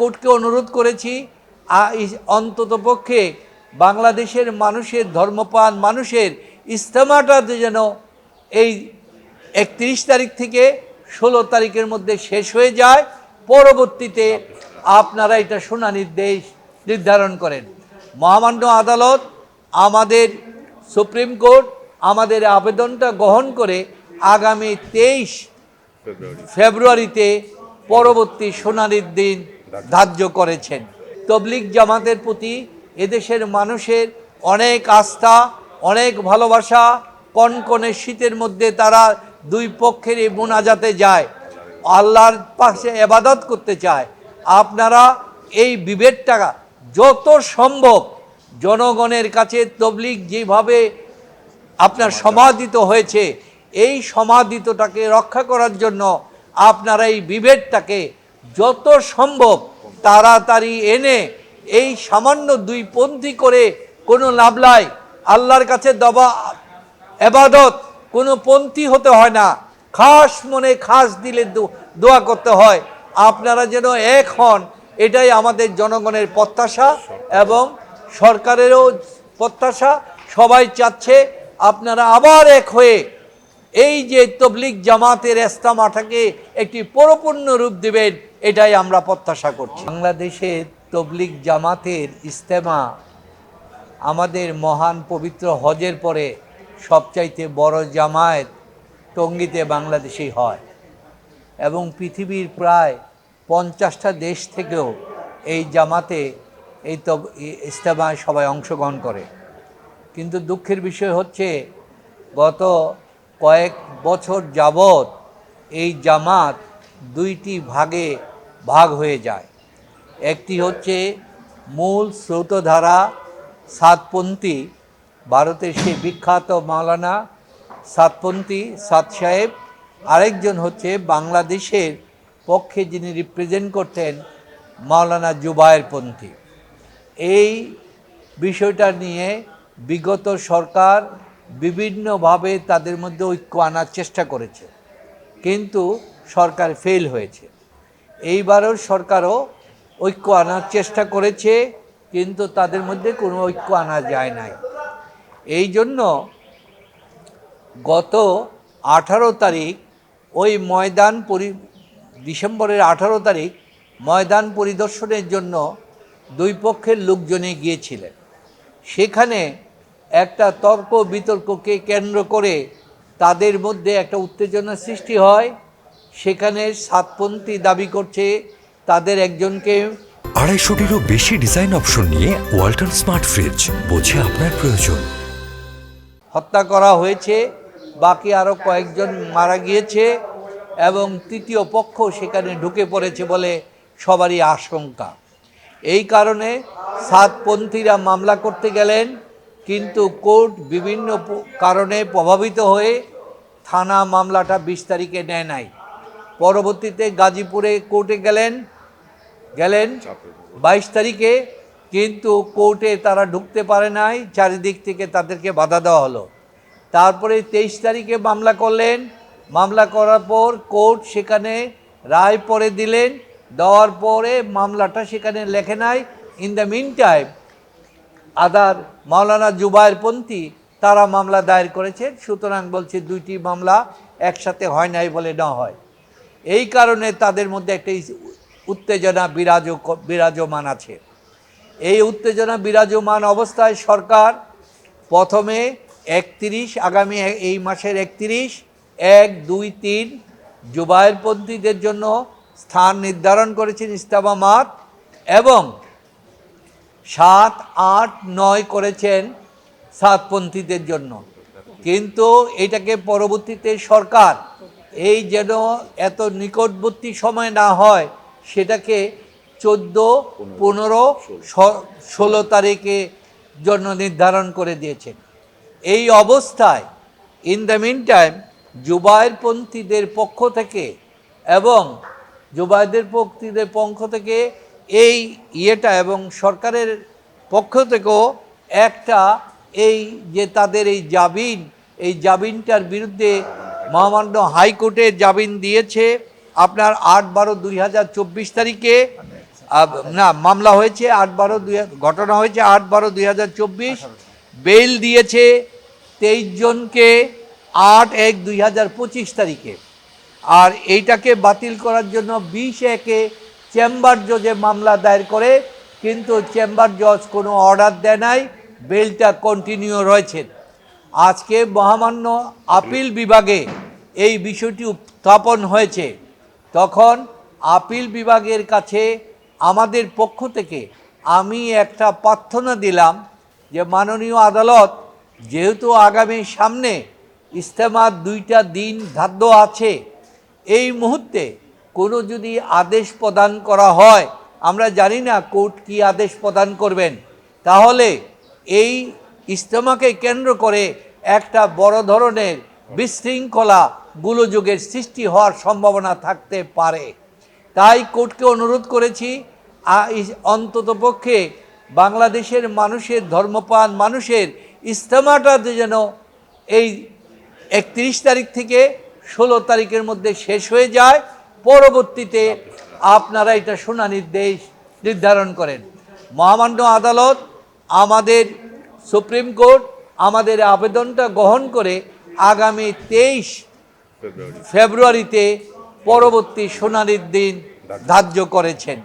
কোর্টকে অনুরোধ করেছি অন্তত পক্ষে বাংলাদেশের মানুষের ধর্মপান মানুষের ইস্তেমাটা যেন এই একত্রিশ তারিখ থেকে ষোলো তারিখের মধ্যে শেষ হয়ে যায় পরবর্তীতে আপনারা এটা শুনানির দেশ নির্ধারণ করেন। মহামান্য আদালত আমাদের সুপ্রিম কোর্ট আমাদের আবেদনটা গ্রহণ করে আগামী তেইশ ফেব্রুয়ারিতে পরবর্তী শুনানির দিন ধার্য করেছেন। তবলিগ জামাতের প্রতি এদেশের মানুষের অনেক আস্থা, অনেক ভালোবাসা, কনকনে শীতের মধ্যে তারা দুই পক্ষের এই মোনাজাতে যায়। আল্লাহর পাশে এবাদত করতে চায়। আপনারা এই বিভেদটা যত সম্ভব জনগণের কাছে তবলিগ যেভাবে আপনার সমাদিত হয়েছে, এই সমাদিতটাকে রক্ষা করার জন্য আপনারা এই বিভেদটাকে যত সম্ভব তাড়াতাড়ি এনে এই সামান্য দুই পন্থী করে কোনো লাভলাই আল্লাহর কাছে দবা, এবাদত কোনো পন্থী হতে হয় না। খাস মনে খাস দিলে দোয়া করতে হয়। আপনারা যেন এক হন, এটাই আমাদের জনগণের প্রত্যাশা এবং সরকারেরও প্রত্যাশা। সবাই চাচ্ছে আপনারা আবার এক হয়ে এই যে তবলিগ জামাতের এস্তামাটাকে একটি পরিপূর্ণ রূপ দিবেন। এটাই আমরা প্রত্যাশা করছি। বাংলাদেশের তবলিগ জামাতের ইস্তেমা আমাদের মহান পবিত্র হজের পরে সবচাইতে বড় জামায়াত টঙ্গিতে বাংলাদেশেই হয় এবং পৃথিবীর প্রায় পঞ্চাশটা দেশ থেকেও এই জামাতে এই তব ইস্তেমায় সবাই অংশগ্রহণ করে। কিন্তু দুঃখের বিষয় হচ্ছে গত কয়েক বছর যাবৎ এই জামাত দুইটি ভাগে ভাগ হয়ে যায়। একটি হচ্ছে মূল স্রোতধারা সাতপন্থী ভারতের সেই বিখ্যাত মাওলানা সাতপন্থী সাত সাহেব। আরেকজন হচ্ছে বাংলাদেশের পক্ষে যিনি রিপ্রেজেন্ট করতেন মাওলানা জুবায়ের পন্থী। এই বিষয়টা নিয়ে বিগত সরকার বিভিন্নভাবে তাদের মধ্যে ঐক্য আনার চেষ্টা করেছে। কিন্তু সরকার ফেল হয়েছে। এইবারও সরকারও ঐক্য আনার চেষ্টা করেছে, কিন্তু তাদের মধ্যে কোনো ঐক্য আনা যায় নাই। এই জন্য গত আঠারো তারিখ, ওই ময়দান পরি, ডিসেম্বরের আঠারো তারিখ ময়দান পরিদর্শনের জন্য দুই পক্ষের লোকজনে গিয়েছিলেন। সেখানে একটা তর্ক বিতর্ককে কেন্দ্র করে তাদের মধ্যে একটা উত্তেজনা সৃষ্টি হয়। সেখানে সাতপন্থী দাবি করছে তাদের একজনকে আড়াইশোটিরও বেশি ডিজাইন অপশন নিয়ে ওয়াল্টন স্মার্ট ফ্রিজ বোঝে আপনার প্রয়োজন। হত্যা করা হয়েছে বাকি আরও কয়েকজন মারা গিয়েছে এবং তৃতীয় পক্ষ সেখানে ঢুকে পড়েছে বলে সবারই আশঙ্কা। এই কারণে সাতপন্থীরা মামলা করতে গেলেন কিন্তু কোর্ট বিভিন্ন কারণে প্রভাবিত হয়ে থানা মামলাটা বিশ তারিখে নেয় নাই। পরবর্তীতে গাজীপুরে কোর্টে গেলেন গেলেন বাইশ তারিখে কিন্তু কোর্টে তারা ঢুকতে পারে নাই চারিদিক থেকে তাদেরকে বাধা দেওয়া হলো। তারপরে তেইশ তারিখে মামলা করলেন মামলা করার পর কোর্ট সেখানে রায় পরে দিলেন দেওয়ার পরে মামলাটা সেখানে লেখে নাই। In the meantime other Maulana Zubair পন্থী তারা মামলা দায়ের করেছেন সুতরাং বলছে দুইটি মামলা একসাথে হয় নাই বলে না হয়। এই কারণে তাদের মধ্যে একটা উত্তেজনা বিরাজ বিরাজমান আছে। এই উত্তেজনা বিরাজমান অবস্থায় সরকার প্রথমে একত্রিশ, আগামী এই মাসের একত্রিশ, এক, দুই, তিন জুবায়েরপন্থীদের জন্য স্থান নির্ধারণ করেছেন ইস্তামামাত এবং সাত, আট, নয় করেছেন সাতপন্থীদের জন্য। কিন্তু এটাকে পরবর্তীতে সরকার এই যেন এত নিকটবর্তী সময় না হয়, সেটাকে চোদ্দ, পনেরো ষোলো তারিখে জন্য নির্ধারণ করে দিয়েছেন। এই অবস্থায় ইন দ্য মিন টাইম জুবায়েরপন্থীদের পক্ষ থেকে এবং জুবায়েরদের পক্ষীদের পক্ষ থেকে এই ইয়েটা এবং সরকারের পক্ষ থেকেও একটা এই যে তাদের এই জাবিন, এই জাবিনটার বিরুদ্ধে মহামান্য হাইকোর্টে জামিন দিয়েছে। আপনার আট বারো দুই হাজার চব্বিশ তারিখে না, মামলা হয়েছে আট বারো দুই ঘটনা হয়েছে আট বারো দুই হাজার চব্বিশ। বেল দিয়েছে তেইশ জনকে আট এক দুই হাজার পঁচিশ তারিখে। আর এইটাকে বাতিল করার জন্য বিশ একে চেম্বার জজে মামলা দায়ের করে, কিন্তু চেম্বার জজ কোনো অর্ডার দেয় নাই। বেলটা কন্টিনিউ রয়েছে। আজকে মহামান্য আপিল বিভাগে এই বিষয়টি উত্থাপন হয়েছে। তখন আপিল বিভাগের কাছে আমাদের পক্ষ থেকে আমি একটা প্রার্থনা দিলাম যে মাননীয় আদালত, যেহেতু আগামী সামনে ইস্তেমার দুইটা দিন ধার্য আছে, এই মুহূর্তে কোনো যদি আদেশ প্রদান করা হয়, আমরা জানি না কোর্ট কি আদেশ প্রদান করবেন। তাহলে এই ইস্তেমাকে কেন্দ্র করে একটা বড় ধরনের বিশৃঙ্খলা গোলযোগের সৃষ্টি হওয়ার সম্ভাবনা থাকতে পারে। তাই কোর্টকে অনুরোধ করেছি অন্ততপক্ষে বাংলাদেশের মানুষের, ধর্মপ্রাণ মানুষের ইস্তেমাটা যেন এই একত্রিশ তারিখ থেকে ষোলো তারিখের মধ্যে শেষ হয়ে যায়, পরবর্তীতে আপনারা এটা শুনানির দেশ নির্ধারণ করেন। মহামান্য আদালত আমাদের সুপ্রিম কোর্ট আমাদের আবেদনটা গ্রহণ করে আগামী তেইশ ফেব্রুয়ারিতে পরবর্তী শুনানির দিন ধার্য করেছেন।